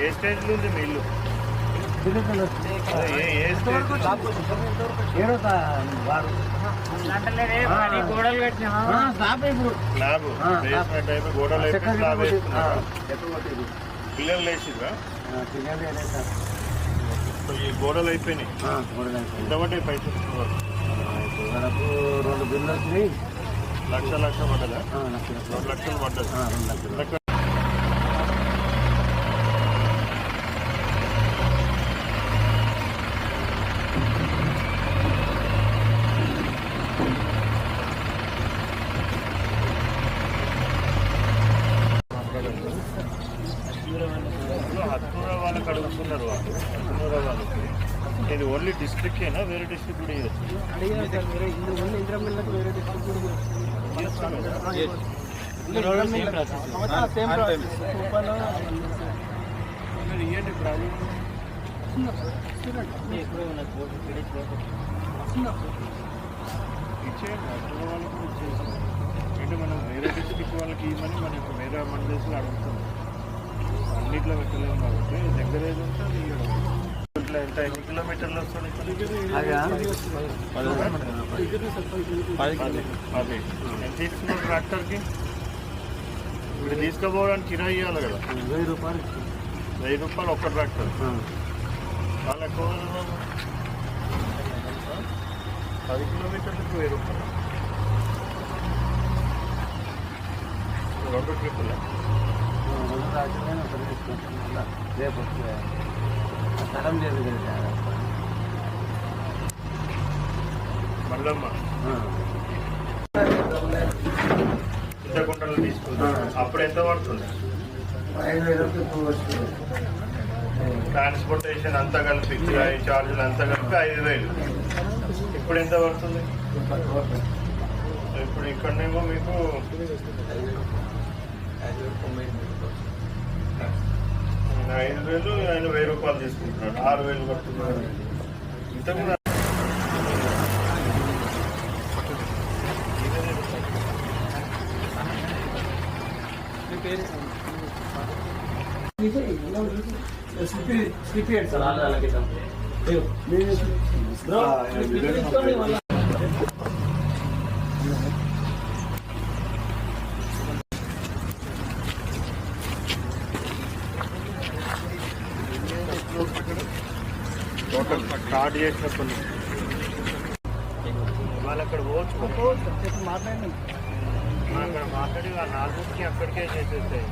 ఏ స్టేజ్లో ఉంది మీ ఇల్లు? ఏడో వారు. గోడలు కట్టినా. స్లాబ్ ఇప్పుడు. స్లాబ్. ఆ, బేస్మెంట్ అయిపోయి గోడలు అయిపోయి స్లాబ్ వేసుకున్నారా. పిల్లలు లేచిరా పిల్లలు ఈ గోడలు అయిపోయినాయి. ఎంతమంది పైసలు ఇస్తున్నారు? మనకు రెండు బిల్లు వచ్చినాయి. లక్ష లక్ష పడ్డదా? ఆ, లక్ష లక్షలు. రెండు లక్షలు పడ్డది రెండు లక్షలు. హత్తూర వాళ్ళకి అడుగుతున్నారు వాళ్ళు. హత్తూర వాళ్ళకి ఇది ఓన్లీ డిస్ట్రిక్టేనా వేరే డిస్ట్రిక్ట్ కూడా ఇవ్వండి ప్రాబ్లం ఇచ్చేయండి. హత్తూర వాళ్ళకి కూడా అంటే మనం వేరే డిస్ట్రిక్ట్ వాళ్ళకి ఇవ్వమని మనకు వేరే మండలేసులు అడుగుతున్నాం అన్నిట్లో పెట్టలేము కాబట్టి దగ్గర ఏది ఉంటే అది. ఇట్లా ఎంత ఎన్ని కిలోమీటర్లు వస్తుంది ఎంత ట్రాక్టర్కి ఇప్పుడు తీసుకుపోవడానికి కిరాయి ఇవ్వాలి కదా వెయ్యి రూపాయలు. వెయ్యి రూపాయలు ఒక్క ట్రాక్టర్. చాలా ఎక్కువ. పది కిలోమీటర్లకు వెయ్యి రూపాయలు రెండు ట్రిప్పులు. రెండు ఒకటి రేపు తరం లేదు కదా మల్లమ్మ. ఆ. ఇంత గుంటలు తీసుకుంటాం అప్పుడు ఎంత పడుతుంది? ట్రాన్స్పోర్టేషన్ అంతా కలిపి ఛార్జీలు అంతా కలిపి ఐదు వేలు. ఇప్పుడు ఎంత పడుతుంది? ఇప్పుడు ఇక్కడనేమో మీకు ఐదు వేలు ఆయన వెయ్యి రూపాయలు తీసుకుంటున్నాడు. ఆరు వేలు కడుతున్నాడు ఇంత కూడా టోటల్ స్టార్ట్ చేసినప్పుడు వాళ్ళు అక్కడ పోవచ్చు మాట్లాడి. అక్కడ మాట్లాడి ఆ నాలుగుకి అక్కడికే చేసేస్తాయి